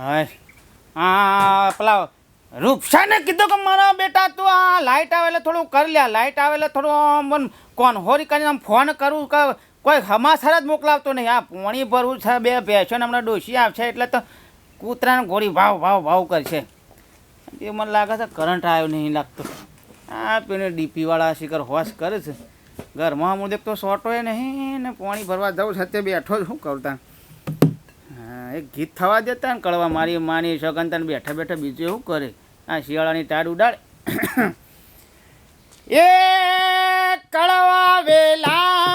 હા આ પેલા રૂપસાને કીધું કે મારા બેટા, તું આ લાઇટ આવે એટલે થોડું કરી લે. લાઇટ આવે એટલે થોડું મને કોણ હોરી કરીને આમ ફોન કરું કે કોઈ હમાસર જ મોકલાવતો નહીં. આ પોણી ભરવું છે, બે ભેંસોને હમણાં ડોસી આવશે એટલે તો કૂતરાને ગોળી ભાવ ભાવ ભાવ કરશે. એ મને લાગે છે કરંટ આવ્યો નહીં લાગતો. આ પેલે ડીપીવાળા શિખર હોશ કરે છે. ઘરમાં હું દેખતો સોટોય નહીં ને પોણી ભરવા જાઉં છે તે બેઠો જ, શું કરતા એક ગીત થવા દેતા ને કળવા મારી માની સગંતન તને બેઠા બેઠા બીજું એવું કરે. આ શિયાળાની ટાર ઉડાડે. એ કળવા વેલાની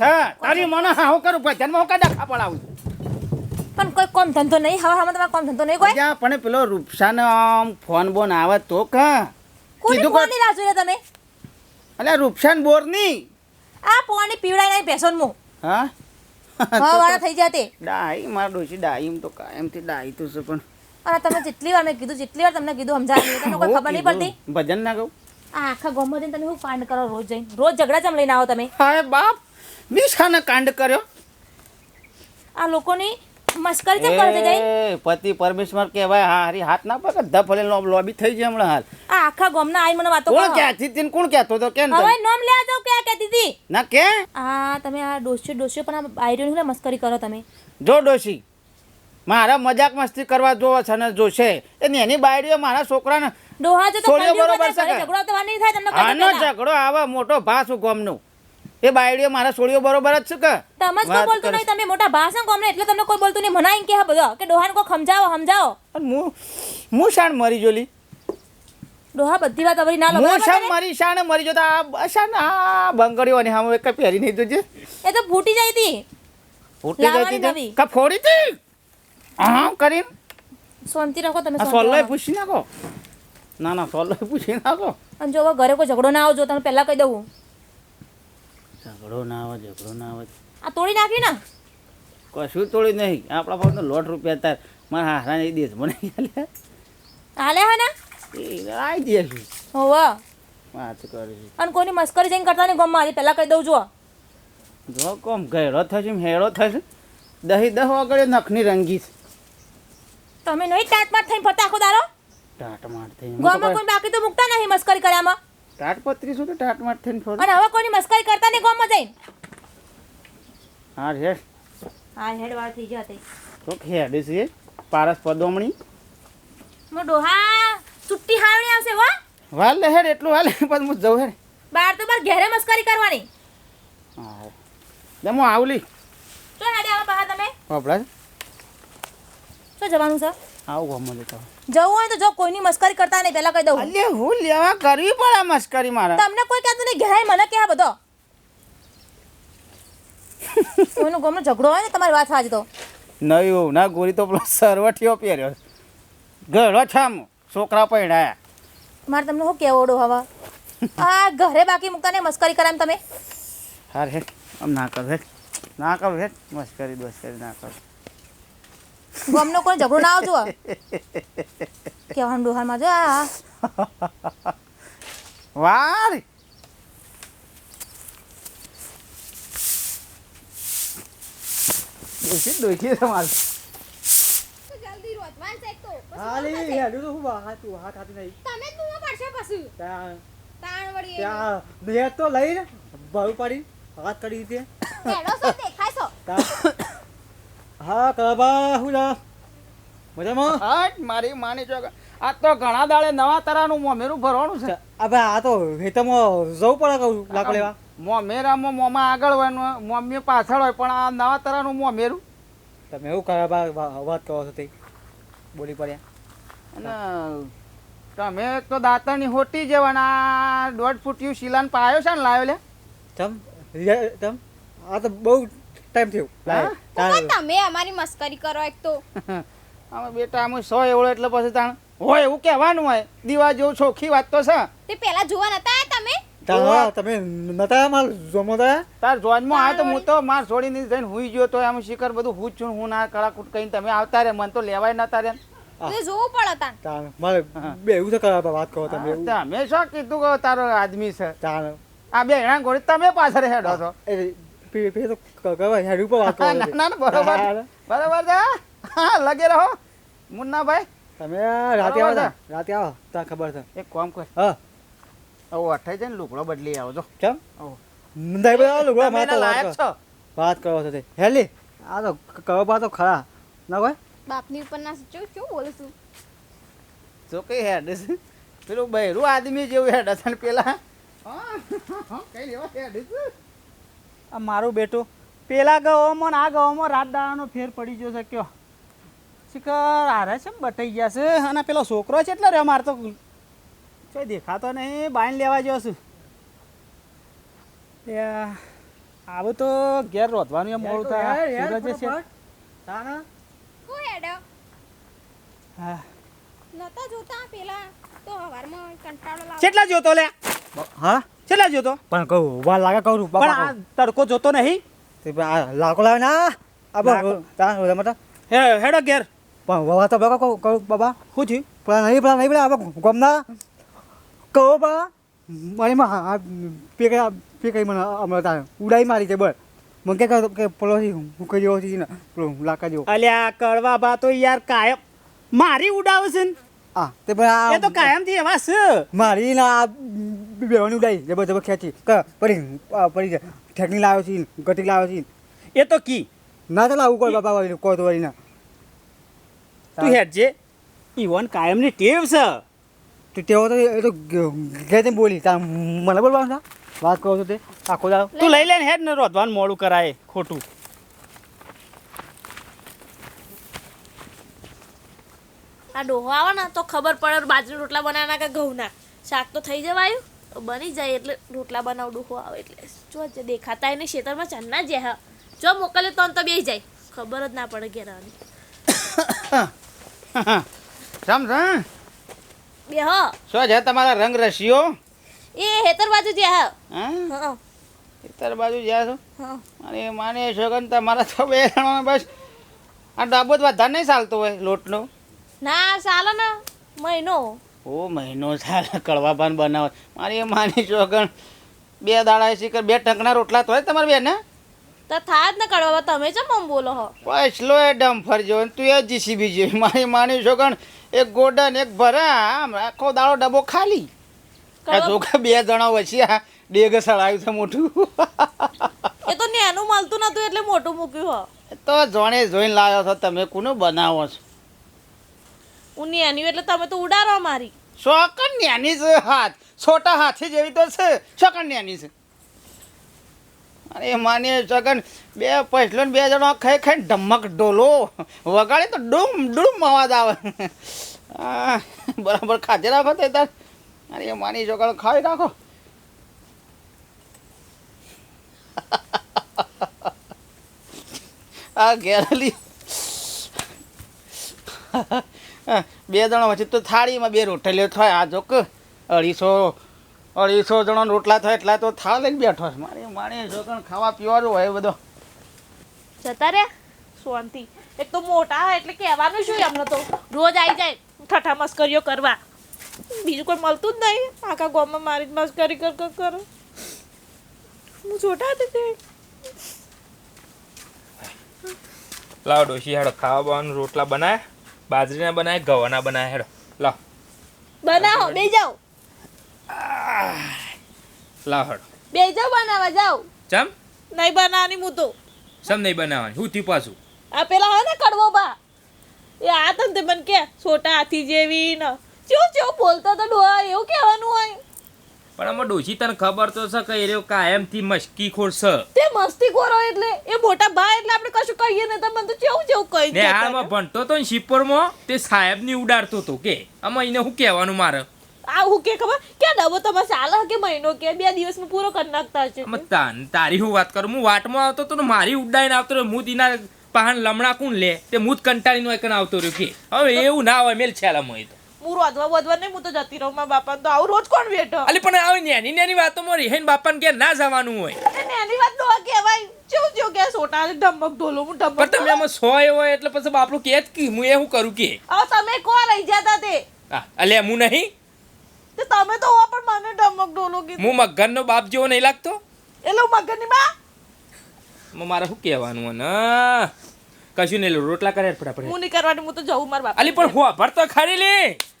હું સા તારી મને હા કરું ભજનમાં હું કા દાખા પડાવું પણ કોઈ કોમ ધંધો નહીં હવા હવામાં તમારે કોમ ધંધો નહીં કોઈ અજા પણ પેલો રૂપસાનો ફોન બોન આવે તો કા? કીધું રાહ જોઈ રહ્યા તમે? અલ્યા રૂપસાન બોરની? આ પોણી પીવડાય નહીં ભેસોન મો. હા? હા વાળા થઈ જાતે ડાઈ મારા ડોશી ડાઈ તો કાયમથી ડાઈ તો છે પણ. અને તમે જેટલી વાર મેં કીધું જેટલી વાર તમને કીધું સમજાવી તમને કોઈ ખબર નહીં પડતી? ભજન ના કહું આખા ગામમાં જઈને તમે શું કાંડ કરો રોજ જઈને? રોજ ઝઘડા જમ લઈને આવો તમે. હા બાપ! બીસાને કાંડ કર્યો? આ લોકોની મસ્કરી કેમ કરતી ગઈ? પતિ પરમેશ્વર કહેવાય હા હારી હાથ ના પકડ ધફલે લોબી થઈ જાય હમણાં હાલ. આ આખા ગામના આઈ મને વાતો કોણ ક્યાંથી તીન કોણ કહેતો તો કેમ હવે નામ લેવા જાવ ક્યાં કહેતી હતી? ના કે? આ તમે આ ડોસ્યો ડોસ્યો પણ આ બાયરોની મસ્કરી કરો તમે. જો ડોસી મારા મજાક મસ્તી કરવા જોવો છે ને જોશે. એ એની બાયડીઓ મારા છોકરાને ડોહા જો તો બરોબર કે? ઝઘડો તો નહીં થાય તમને ઝઘડો આવે મોટો ભાસ ગોમનો. એ બાયડીઓ મારા છોડીઓ બરોબર જ છે કે? તમે જ કોઈ બોલતું નહીં તમે મોટા ભાષણ કોમને એટલે તમને કોઈ બોલતું નહીં મનાઈ કે હા બધો. કે ડોહાને કોઈ સમજાવો સમજાવો હું હું શાણ મરી જોલી. ડોહા બધી વાત અવરી ના લો હું શાણ મરી શાણ મરી જો તો આ શાણ આ બંગડીઓની સામે એક પહેરી નહીં જોજે એ તો ફૂટી જાય હતી. ફૂટી લાવવાની હતી કા ફોડી હતી? હા કરીમ શાંતિ રાખો તમે રાખો. પૂછી નાખો. ના ના સોલ્લો પૂછી નાખો. અને જો ઘરે કોઈ ઝઘડો ના આવજો તમે પહેલા કહી દઉં. ઝઘડો ના આવે ઝઘડો ના આવે. આ તોડી નાખી ને? કશું તોડી નહીં. આપણા પાસે લોટ રૂપિયા તાર મારા હારા નહીં દેશ મને હાલે હા ને? એ દે છું. હોવા. વાત કરીશું. અને કોની મસ્કરી જઈને કરતા નહીં ગમમાં આજે પહેલા કહી દઉં જો જો કોમ ગેડો થશે હેરો હેડો થશે. દહી દહ વગડે નખની રંગીશ તમે નહીં ટાટમાટ થઈને ફરતા આખો દારો ટાટ માટ થઈ ગોમાં કોઈ બાકી તો મૂકતા નહીં મસ્કરી કર્યામાં? ટાટ પત્રી શું તો ટાટ માટ થઈને ફરો? અને હવે કોની મસ્કરી કરતા નહીં ગોમાં જઈને? હા હેડ. હા હેડ વાળ થઈ ગયા તે. હેડ છે પારસ પદોમણી. મો ડોહા ચુટ્ટી હાવણી આવશે વા વાલ લે હેડ એટલું હાલ પછી હું જઉં હેડ. બાર તો બાર ઘેરે મસ્કરી કરવાની. હા. દમો આવલી તો હેડે આવો બહાર તમે. બાપડા શું જવાનું છે? આવું ગમો લેતો જવું હોય તો જો કોઈની મસ્કરી કરતા નહીં પહેલા કહી દઉં. અલે હું લેવા કરવી પડે મસ્કરી મારા? તમને કોઈ કહેતું નહીં ઘેરાય મને કે આ બધો. કોઈનો ગમનો ઝઘડો હોય ને તમારી વાત સાચી તો. નયું ના ગોરી તો પેલો સરવઠિયો પહેર્યો ગળો છામ છોકરા પહેણાયા મારે તમને શું કેવડો હવા? આ ઘરે બાકી મૂકતા ને મસ્કરી કરામ તમે? હાર હેડ આમ ના કર હેડ ના કર હે મસ્કરી બસ્કરી ના કર. ગમનો કોઈ ઝઘડો ના આવજો. કહેવાનું ડોહારમાં જો. આ વાર દોષી દોષી તમારે જલ્દી રોતવાન છે એક તો. હાલી. હેડું તો હું તું હાથ હાથી નહીં. તમે જ બૂમો પડશે પછી. ત્યાં તાણ વળી. ત્યાં બે તો લઈને ભાવ પાડી. હાથ કરી દે હેડો છો દેખાય છો. હા કબા હું જા. મજામાં? હાટ મારી માની જો આ તો ઘણા દાડે નવા તરાનું મોમેરું ભરવાનું છે. અબે આ તો હેતમાં જવું પડે કહું લાકડ લેવા મોમેરામાં મોમાં આગળ હોય ને મમ્મી પાછળ હોય પણ આ નવા તરાનું મોમેરું? તમે એવું કબા વાત કહો છો તે. બોલી પડ્યા. અને તમે તો દાંતણની હોટી જેવાના દોઢ ફૂટ્યું શીલાન પાયો છે ને લાવ્યો લે? તમ તમ આ તો બહુ ટાઈમ થયો. હા? તમે અમારી મસ્કરી કરો એક તો. અમે બેટા અમે સો એવડો એટલે પછી તાણ હોય એવું કહેવાનું હોય. દીવા જેવું ચોખ્ખી વાત તો છે. તે પેલા જોવા નતા આયા તમે? તમે નતા માર જોમો તા તાર જોનમાં આ તો હું તો માર છોડીને જઈને હુઈ ગયો તો એમ શિખર બધું હું જ છું હું ના કડાકૂટ કહીને તમે આવતા રે મન તો લેવાય નતા રે જોવું પડે તાર મારે બે એવું તો કરવા વાત કહો તમે. તમે શું કીધું કે તારો આદમી છે? તાર આ બે એણા ઘોડી તમે પાછળ હેડો છો. પે તો કવા હેડ ઉપર વાત કરો ના ના બરાબર. બરાબર. છે હા. લગે રહો. મુન્નાભાઈ. તમે રાતે આવો રાતે આવો તા ખબર છે. એક કામ કર. હા. હવે અઠાઈ જાય ને લુગડો બદલી આવજો કેમ? આવો. નંદાઈ ભાઈ આવો લુગડા તમે તો વાત કરો. છો? વાત કરો છો તે. હેલી આ તો કવા બા તો ખરા. ના ભાઈ બાપની ઉપર ના સચો શું બોલું છું જો કઈ હેડ છે. પેલું બહેરું આદમી જેવું હેડ છે પેલા. હા, કઈ લેવા હેડ છે. આ મારું બેટું. પેલા ગવામાં આ ગવામાં રાત દાડાનો ફેર પડી ગયો છે કયો. શિખર આરે છે બટાઈ ગયા છે. અને પેલો છોકરો છે એટલે રહ્યો મારે તો કઈ દેખાતો નહીં. બાઈન લેવા ગયો છું. આવું તો ઘેર રોધવાનું એમ મોડું થાય સૂરજ છે. હા નતા જોતા પેલા તો હવારમાં કંટાળો લાગે કેટલા જોતો લે હા? કેટલા જોતો પણ કહું વાર લાગે કહું પણ આ તડકો જોતો નહીં તે આ લાકો લાવે ના આ તા મટા હે હેડો ઘેર પણ વાવા તો બકા કહું બાબા શું થયું પણ નહીં પેલા નહીં પેલા આપણે ગમના કહો બા મારી માં પે કઈ પે કઈ મને હમણાં તારે ઉડાઈ મારી છે બસ મને કે કહો કે પેલો હું કહી જેવો છે ને પેલો લાકા જેવો અલ્યા કડવા બા તો યાર કાયમ મારી ઉડાવે છે ને આ તે પણ એ તો કાયમથી એવા છે. મારી ના બેવાની ઉડાઈ જબર જબર ખેંચી પડી પડી જાય ઠેકની લાવ્યો છે ગટી લાવ્યો છે. એ તો કી. ના તો લાવું કોઈ બાપા વાળી કોઈ તો વાળી ના તું હેડજે. ઈવન કાયમની ટેવ છે. તું તેઓ તો એ તો જઈને બોલી તા મને બોલવાનું વાત કરો છો તે? આખો દાવ તું લઈ લે ને હેડ ને રોધવાનું મોડું કરાય ખોટું. આ ડોહો આવે ને તો ખબર પડે બાજરી રોટલા બનાવવાના કે ઘઉંના. શાક તો થઈ જવાયું બની જાય એટલે રોટલા બનાવ ડોહો આવે એટલે. જો જે દેખાતા એને ખેતરમાં ચન્ના જે હા. જો મોકલે તો તો બેસી જાય. ખબર જ ના પડે ઘેરાની રામ બે હો. શું છે તમારા રંગ રસીઓ એ હેતર બાજુ જે હા. હા? હા બાજુ જ્યાં છો? અને માને છોકન તમારા તો બે બસ. આ ડાબો જ વધારે નહીં ચાલતો હોય લોટનો. ના ચાલો ને. મહિનો. ઓ મહિનો ચાલે કડવા પાન બનાવે. મારી માની છોકન બે દાડા શીખર બે ટંકના રોટલા તો હોય તમારે બે ને? તો થાય જ ને કડવા તમે ચમ આમ બોલો હો? પછલો એ ડમ્ફર જો તું એ જીસીબી જોઈ મારી માની છોકન એક ગોડન એક ભરા આમ આખો દાડો ડબ્બો ખાલી. બે જણા વચ્ચે આ ડેગ સળાયું છે મોટું એ તો નેનું મળતું નતું એટલે મોટું મૂક્યું હો. તો જોણે જોઈને લાવ્યો છો તમે કોનું બનાવો છો? હું નેની એટલે તમે તો ઉડાડો મારી. શોકન ન્યાની છે હાથ. છોટા હાથી જેવી તો છે. શોકન ન્યાની છે. અરે માની શોકન બે પછલો ને બે જણો ખાઈ ખાઈ ધમક ડોલો વગાડે તો ડૂમ ડૂમ અવાજ આવે. બરાબર ખાધે રાખો તે તાર. અરે માની છોકરો ખાઈ રાખો. આ ઘેરલી બે જણા વચ્ચે તો થાળીમાં બે રોટલીઓ થાય આ જોક. અઢીસો અઢીસો જણા રોટલા થાય એટલા તો થાળ લઈને બેઠો છે. મારે મારે જોકણ ખાવા પીવાનું હોય બધો. જતા રે શાંતિ. એક તો મોટા હોય એટલે કહેવાનું શું એમને તો? રોજ આવી જાય ઠઠા મસ્કરીઓ કરવા. બીજું કોઈ મળતું જ નહીં. આખા ગામમાં મારી જ મસ્કરી કર કર કર. હું છોટા હતી તે. લાવ ડોશી હેડો ખાવા બાવાનું રોટલા બનાય. બાજરીના બનાય ગવાના બનાય હેડો લાવ. બનાવો બે જાવ લાવ હેડો. બે જાવ બનાવવા જાવ ચમ? નહીં બનાવવાની હું તો. સમ નહીં બનાવવાની? હું થી પાછું? આ પેલા હોય ને કડવો બા. એ આ તને મને કે છોટા હાથી જેવી ને. ચેવું ચેવું બોલતો તો એવું કહેવાનું હોય. પણ આમાં ડોશી તને ખબર તો છે કે એ રહ્યો કાયમથી મસ્કી ખોર છે. તે મસ્તી હોય એટલે એ મોટા ભાઈ એટલે આપણે કશું કહીએ ને તમને મને તો ચેવું જેવું કહી ને આમાં ભણતો તો ને શિપરમાં તે સાહેબની ઉડાડતો તો કે આમાં એને શું કહેવાનું મારે? આ હું કે ખબર? કે ડબો તમે ચાલે કે મહિનો કે બે દિવસમાં પૂરો કરી નાખતા છે તાન તારી હું વાત કરું? હું વાટમાં આવતો તો ને મારી ઉડાઈને આવતો રહ્યો. હું તેના પહાણ લમણા કુણ લે. તે હું જ કંટાળીને એકણ આવતો રહ્યો કે. હવે એવું ના હોય મેલ છેલા મોય તો. હું રોજવા બોધવા નહીં હું તો જતી રહું મારા બાપા તો આવું રોજ કોણ બેઠો? અલી પણ આવે નેની નેની વાતોમાં રીહેન બાપાને કે ના જવાનું હોય. એ નાની વાત તો કહેવાય. જેવું જેવું કે સોટા ધમક ઢોલો હું ધમક પણ તમે આમાં સો એવો હોય એટલે પછી બાપડું કે કે હું એ શું કરું કે. હવે તમે કો રહી જતા તે હા, અલ્યા હું નહીં. તે તમે તો હો પણ મને ધમક ઢોલો કીધું. હું મગનનો બાપ જેવો નહીં લાગતો? એટલે હું મગરની માં માં મારે શું કહેવાનું અને કશું નહીં રોટલા કરે ફટાફટ. હું નહીં કરવાનું હું તો જવું મારા બાપ અલી પણ હું ભરતો ખરી લે.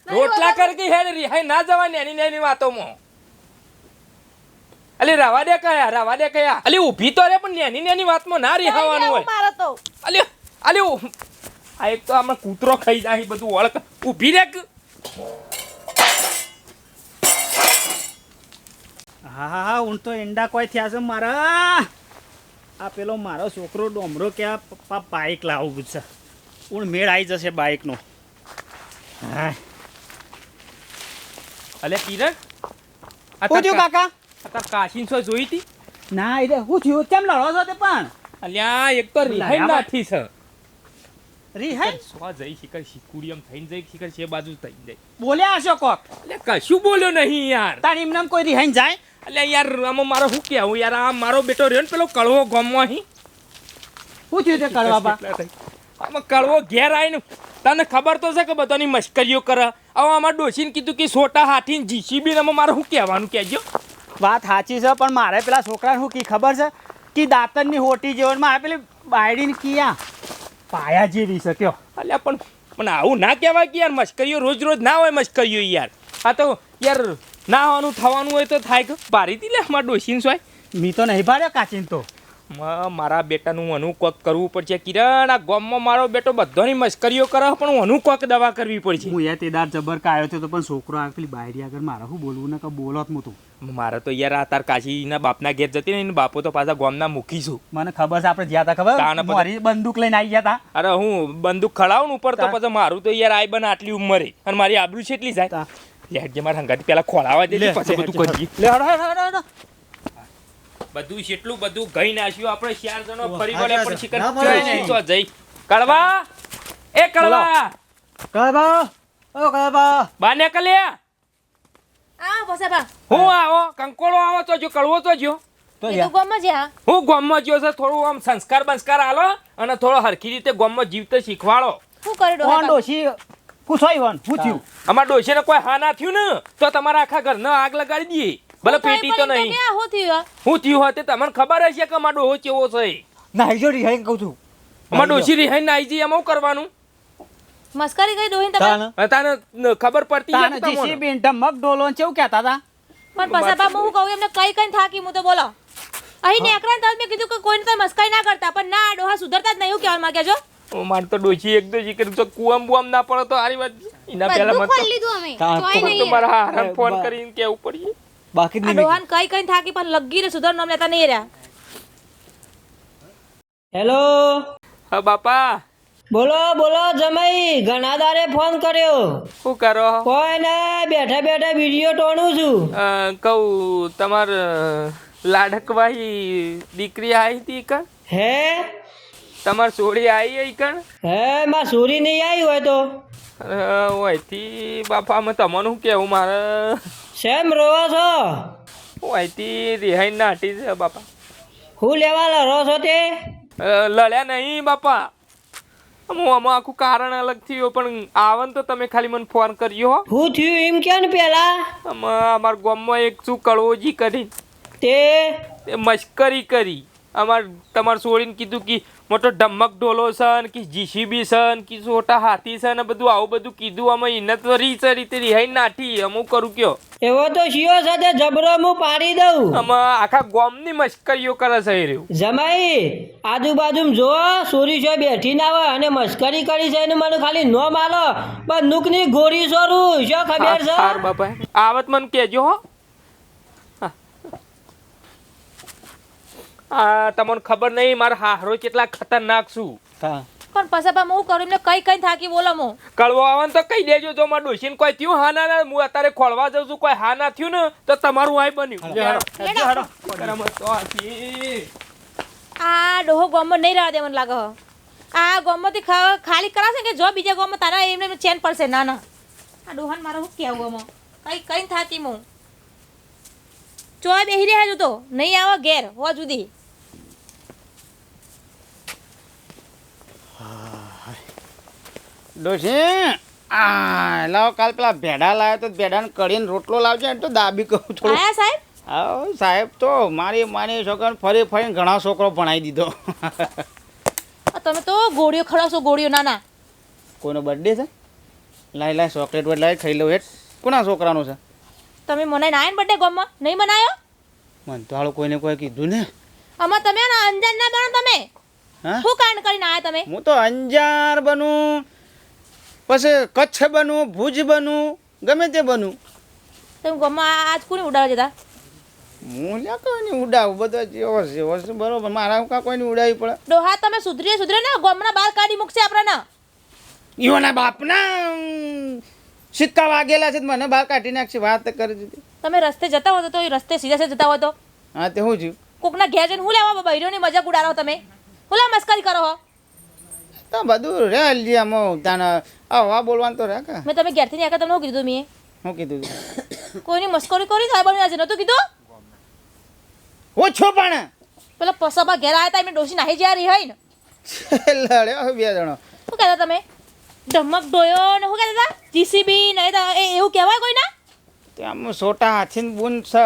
રોટલા કરી હે રિહાઈ ના જવાની એની એની વાતોમાં. અલી રવા દે કયા રવા દે કયા. અલી ઊભી તો રે પણ નેની નેની વાતમાં ના રિહાવાનું હોય. મારે તો. અલી અલી આ એક તો આમાં કૂતરો ખાઈ જાય બધું ઓળખ. ઊભી રે હા હા હા ઊંટ તો ઈંડા કોઈ થયા છે મારા. આ પેલો મારો છોકરો ડોમરો કે આ પપ્પા બાઇક લાવું છે. ઊણ મેળ આવી જશે બાઇકનો હા. અલે કિરણ હું થયું કાકા? તાર કાશીન સો જોઈ હતી. ના એટલે હું થયું. કેમ લડો છો તે પણ? અલ્યા એક તો રિહાઈ નાથી છે. રીહાઈ? સો જઈ શિખર શીકુડી થઈને જઈ શિખર છે બાજુ થઈને જાય બોલ્યા હશો કોક? એટલે કશું બોલ્યો નહીં યાર. તાર એમને કોઈ રિહાઈ જાય? અલ્યા યાર આમાં મારો શું કહેવું? યાર આ મારો બેટો રહ્યો ને પેલો કળવો ગમવા અહીં. શું થયું તે કરવા બા? આમાં કળવો ઘેર આવીને તને ખબર તો છે કે બધાની મશ્કરીઓ કરે? હવે આમાં ડોસીને કીધું કે સોટા હાથીને જીસીબી ને મારે શું કહેવાનું કહેજો? વાત સાચી છે પણ મારે પેલા છોકરાને શું કી ખબર છે? કે દાંતનની હોટી જેવણ મારે પેલી બાયડીને કિયા પાયા જેવી છે કયો. અલ્યા પણ પણ આવું ના કહેવાય કે યાર મશ્કરીઓ રોજ રોજ ના હોય મશ્કરીઓ યાર. આ તો યાર ના હોવાનું થવાનું હોય તો થાય કે? ભારી દી લે અમારા ડોશીને સોય. મી તો નહીં ભાડ્યો કાચીન તો. મારા બેટાનું અનુ કોક કરવું પડશે. કિરણ આ ગામમાં મારો બેટો બધાની મશ્કરીઓ કરે પણ અનુ કોક દવા કરવી પડશે. હું યાર તેદાર જબર કાયો હતો તો પણ છોકરો આ પેલી બાયરી આગળ મારે શું બોલવું? ને કે બોલો હું તો. મારે તો યાર આ તાર કાશીના બાપના ઘેર જતી ને એને બાપો તો પાછા ગામના મૂકીશું મને ખબર છે આપણે જ્યાં તા ખબર? મારી બંદૂક લઈને આવી ગયા અરે હું બંદૂક ખડાવું ઉપર તો પછી મારું તો યાર આઈ બન આટલી ઉંમરે. અને મારી આબરૂ છે એટલી જાય. લે જે મારા હંગાથી પેલા ખોલાવા દે પછી બધું કરી લે હડો હડો હડો. બધું જેટલું બધું ગઈ નાખ્યું આપણે ચાર જણો ફરી વળે પણ નહીં. તો જઈ કળવા? એ કળવા! કળબા ઓ કળબા બાને કલે આવો બસાબા હું આવો? કંકોળો આવો તો જો કળવો તો જો. હા ગામમાં જ્યો છે થોડું આમ સંસ્કાર બંસ્કાર આલો અને થોડો હરખી રીતે ગામમાં જીવતો શીખવાડો. શું કરી ડોશી? પૂછોય વન શું અમારા ડોશીને કોઈ હા ના થયું ને તો તમારા આખા ઘરને આગ લગાડી દઈએ. ભલે પેટી તો નહીં. હું થયું હું? થયું હોય તમને ખબર હશે કે અમારો ડોહો કેવો છે? ના જો રિહાઈ કહું છું. અમારા ડોશી રિહાઈ ના આવી જઈએ એમાં કરવાનું? મસ્કરી કઈ ડોહીને તમે? તાન ખબર પડતી તાને જીસી તમને. જીસીબી ઢમક ડોલો ને કેવું કહેતા હતા? પણ પસાબા હું કહું એમને કઈ કઈ થાકી હું તો બોલો. અહીં નેકરાન તમે મેં કીધું કે કોઈને તો મસ્કરી ના કરતા પણ ના ડોહા સુધરતા જ નહીં એવું કહેવા માંગે છો? ઓ, માર તો ડોશી એક દો જીકર તો કુવામ બુવામ ના પડે તો આરી વાત. એના પહેલા મત તો ખોલી લીધું અમે. તો- નહીં. તો મારા હારાને ફોન કરીને કેવું પડીએ બાકી આ નહીં ડોહાને કઈ કઈ થાકી પણ લગી રે સુધર નામ લેતા નહીં રહ્યા. હેલો. હા બાપા. બોલો બોલો જમાઈ ઘણા દારે ફોન કર્યો. શું કરો? કોઈ ને બેઠા બેઠા વીડિયો ટોણું છું. કહું તમાર લાડકવાહી દીકરી આવી હતી કણ હે? તમાર સોરી આવી હઈ કણ હે માં સુરી નહીં આવી હોય તો? ઓયથી બાપા અમે તમને શું કહેવું મારે? શેમ રોવો છો? ઓયથી રિહાઈ નાટી છે બાપા. હું લેવા રો છો તે? લડ્યા નહીં બાપા. હું આમાં આખું કારણ અલગ થયું પણ આવન તો તમે ખાલી મને ફોન કર્યો હું. થયું એમ કે ને પેલા? અમારા ગામમાં એક શું કળવોજી કરી. તે? તે મશ્કરી કરી. અમાર તમારે છોડીને કીધું કે મોટો ઢમક ઢોલો છે ને કે જીસીબી સન કે છોટા હાથી સન બધું આવું બધું કીધું અમે એને તો રીત રીતે રિહાઈ નાઠી અમુક કરું કયો. એવો તો શિયો સાથે જબરો હું પાડી દઉં. અમે આખા ગામની મશ્કરીઓ કરે છે રહ્યું. જમાઈ આજુબાજુ જો સોરી છો બેઠી ના હોય અને મસ્કરી કરી છે એને મને ખાલી નો માલો. પણ નુકની ગોરી સોરું શું ખબર છે? બાપા આવત મને કેજો હા. આ તમને ખબર નહીં મારા હારો કેટલા ખતરનાક છું. પણ પછી પણ હું કરું એમને કઈ કઈ થાકી બોલો હું કળવો આવવાનું તો કહી દેજો જો મારા ડોશીને કોઈ થયું હા ના ના હું અત્યારે ખોળવા જાઉં છું કોઈ હા ના થયું ને તો તમારું આય બન્યું. આ ડોહો ગોમમાં નહીં રહેવા દે મને લાગે આ ગોમમાંથી ખાલી કરાશે કે જો બીજા ગોમમાં તારા એમને ચેન પડશે? ના ના. આ ડોહાન મારે શું કહેવું આમાં? કઈ કઈ થાકી હું ચોય બેહી રહ્યા તો? નહીં આવે ઘેર હો જુદી. ડોશી આ લાવ કાલ પેલા ભેડા લાવ્યા તો ભેડાને કઢીને રોટલો લાવજે તો દાબી કહું થોડું આયા સાહેબ? હા સાહેબ તો મારી માની છોકરાને ફરી ફરીને ઘણા છોકરો ભણાવી દીધો. તમે તો ગોળીઓ ખવડાવશો ગોળીઓ ના ના કોઈનો બર્થડે છે? લાય લાય ચોકલેટ વડ લાય ખાઈ લઉં હેઠ કોના છોકરાનો છે? તમે આયા ને બર્થડે ગોમમાં? નહીં મનાયો? મન તો હાલો કોઈને કોઈ કીધું ને. આમાં તમે અંજાર અંજાન ના બનો તમે. હા? શું કાંડ કરીને આયા તમે? હું તો અંજાર બનું. પછી કચ્છ બનું ભુજ બનું ગમે તે બનું તમે ગોમમાં આજ કોને ઉડાવવા જતા? હું લ્યા કોઈને ઉડાવું? બધા જેવો જેવો છે બરોબર. મારા કાં કોઈને ઉડાવી પડે? ડોહા તમે સુધરીએ સુધરે ને ગમના બાર કાઢી મૂકશે આપણને. ઈઓના બાપના સિક્કા વાગેલા છે તો મને બહાર કાઢી નાખશે વાત કરી દીધી. તમે રસ્તે જતા હો તો એ રસ્તે સીધા સીધા જતા હોતો. હા તે હું થયું કોકના ઘેર જઈને હું લેવા બૈરોની મજાક ઉડાડો તમે. હું મસ્કરી કરો હો. તો બધું રે લીયામાં તાને આવા બોલવાનું તો રે કે. મેં તમે ઘેરથી નહીં તમને શું કીધું મેં? શું કીધું કોઈની મસ્કરી કરી સાહેબ આજે નતું કીધું? ઓછો પણ. પેલા પસાબા ઘેર આવ્યા હતા એમને ડોસી નાહી જ્યાં રહી હોય ને. લડ્યો હવે બે જણો. શું કહેતા તમે? ધમક ડોયો ને શું કહેતા હતા? જીસીબી નહીં તો એ એવું કહેવાય કોઈ ના આમ સોટા હાથીને બૂન છે.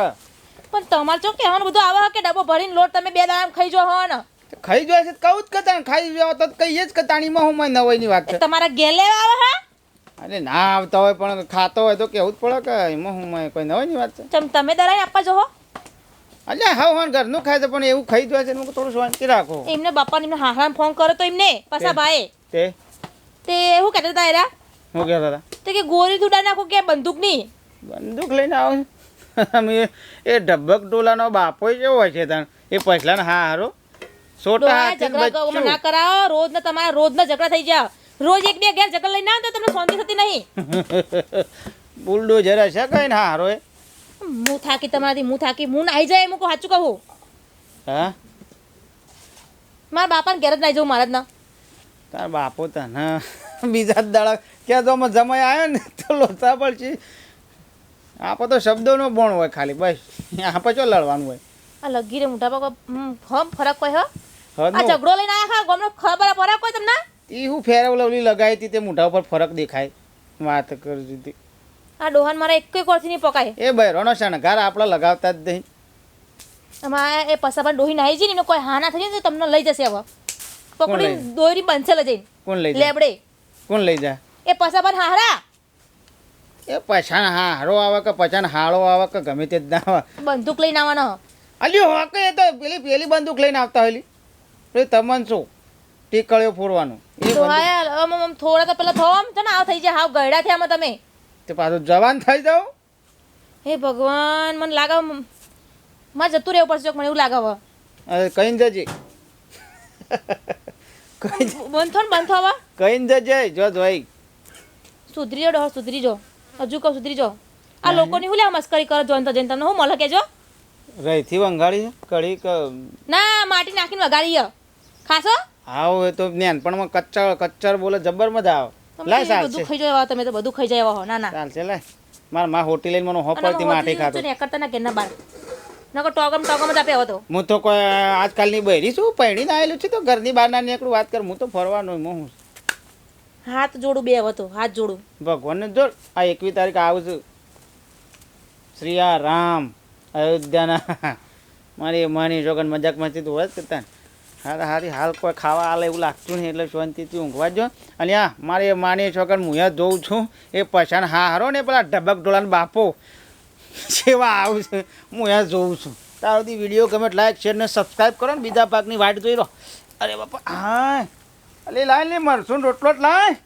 પણ તમારે ચો કહેવાનું? બધું આવે કે ડબ્બો ભરીને લોટ તમે બે દાડા ખાઈ જો હો ને. ખાઈ જોશે છે તો કહું જ કતા ખાઈ જો તો કહીએ જ કતાણીમાં હું નવાઈની વાત છે તમારા ગેલે આવે હા? અરે ના આવતા હોય પણ ખાતો હોય તો કેવું જ પડે કે એમાં હું કોઈ નવાઈની વાત છે. ચમ તમે દરાઈ આપવા જો હો. અલ્યા હા હા ઘરનું ખાય છે પણ એવું ખાઈ છે એનું થોડું શાંતિ રાખો. એમને બાપાને એમને હા ફોન કરો તો એમને પાછા ભાઈ તે. તે હું કહેતા હતા એરા? હું કહેતા હતા? તો કે ગોરી ઉડા નાખો કે બંદૂક નહીં બંદૂક લઈને આવો. એ ઢબક ડોલાનો બાપો કેવો હોય છે તાણ. એ પછલાને હા હારો. ડોહા હાથીને બચ્ચું. ના કરાવો રોજ ના તમારા રોજ ના ઝઘડા થઈ જાવ રોજ એક બે ઘેર ઝઘડા લઈને આવો તો તમને શાંતિ થતી નહીં. બુલડોઝર હશે કઈ ને હારો એ? હું થાકી તમારાથી હું થાકી હું નાઈ જાય એમ કહું સાચું કહું. હા? મારા બાપાને ઘેર જ નાઈ જવું મારા જ ના. તાર બાપો તને બીજા દાડા ક્યાં તો જમાઈ આવ્યો ને તો લોચા પડશે. આપો તો શબ્દોનો બોણ હોય ખાલી બસ. આપે ચો લડવાનું હોય? આ લગી રે મોટા બાપા હમ ફરક કોઈ હ. આ ઝઘડો લઈને આયા ખા? ગોમનો ખબર ફરક કોઈ તમને? એ હું ફેરવ લવલી લગાવી હતી તે મોઢા ઉપર ફરક દેખાય. વાત કરજી હતી આ ડોહાન મારા એક કોરથી નહીં પકાય. એ બૈરોનો શણગાર આપણે લગાવતા જ નહીં. અમારે એ પસાપા ડોહી નાઈ જઈને કોઈ હા ના થઈ જાય ને તો તમને લઈ જશે હવે. પકડી? દોરી બંસે લઈ જઈને. કોણ લઈ જાય? લેબડે. કોણ લઈ જાય? એ પસાપાન હારા? એ પછાણ હારો આવે કે પછાણ હાળો આવે કે ગમે તે જ ના આવે બંદૂક લઈને આવવાનો. અલ્યો હોકે એ તો પેલી પેલી બંદૂક લઈને આવતા હોયલી પેલી તમન શું ટીકળ્યો ફોડવાનું. થોડા તો પેલા થો આમ છે ને આવ થઈ જાય. હાવ ગયડા થયા આમાં તમે. તે પાછું જવાન થઈ જાવ હે ભગવાન મને લાગે મારે જતું રહેવું પડશે મને એવું લાગે હવે. અરે કઈ જજે. બંધો ને બંધો હવે. કહીને જજે જો જોઈ. સુધરી જો સુધરી જો હજુ કહું સુધરી જો આ લોકોની હું લે મસ્કરી કરો જોન તો જઈને તમને હું મળે કેજો રહીથી વંગાડી કઢી ક ના માટી નાખીને વગાડી. ખાશો? આવો એ તો નાનપણમાં કચ્ચર કચ્ચર બોલે જબર મજા આવે. લાય સાલ બધું ખાઈ જાય તમે તો બધું ખાઈ જાય હો ના ના. ચાલ છે લાય. મારમાં હોટી લઈને મને હોપડતી માટી ખાતો ને કરતા ના કેના બાર. નકો ટોગમ ટોગમ જ આપે હતો તો. હું તો કોઈ આજકાલની બૈરી છું પૈણીને આવેલું છું તો ઘરની બહાર ના નીકળું વાત કર હું તો ફરવાનો હું હું. હાથ જોડું બે હતો હાથ જોડું. ભગવાનને જોડ આ એકવી તારીખ આવું છું. શ્રી રામ અયોધ્યાના. મારી માની જોગન મજાક મસ્તી તો હોય જ કરતા ને. હારા હારી હાલ કોઈ ખાવા આલે એવું લાગતું નહીં એટલે શાંતિથી ઊંઘવા જો અને આ મારે માની છોકર હું અહીંયા જોઉં છું, એ પછાણ હા હારો ને પેલા ઢબક ઢોળાને બાપો. સેવા આવું છે, હું અહીંયા જોઉં છું. તાર સુધી વીડિયો ગમે લાઈક શેર ને સબસ્ક્રાઈબ કરો ને, બીજા પાકની વાટ જોઈ લો. અરે બાપા હા અલે લાય લે મરસું રોટલો જ લાય.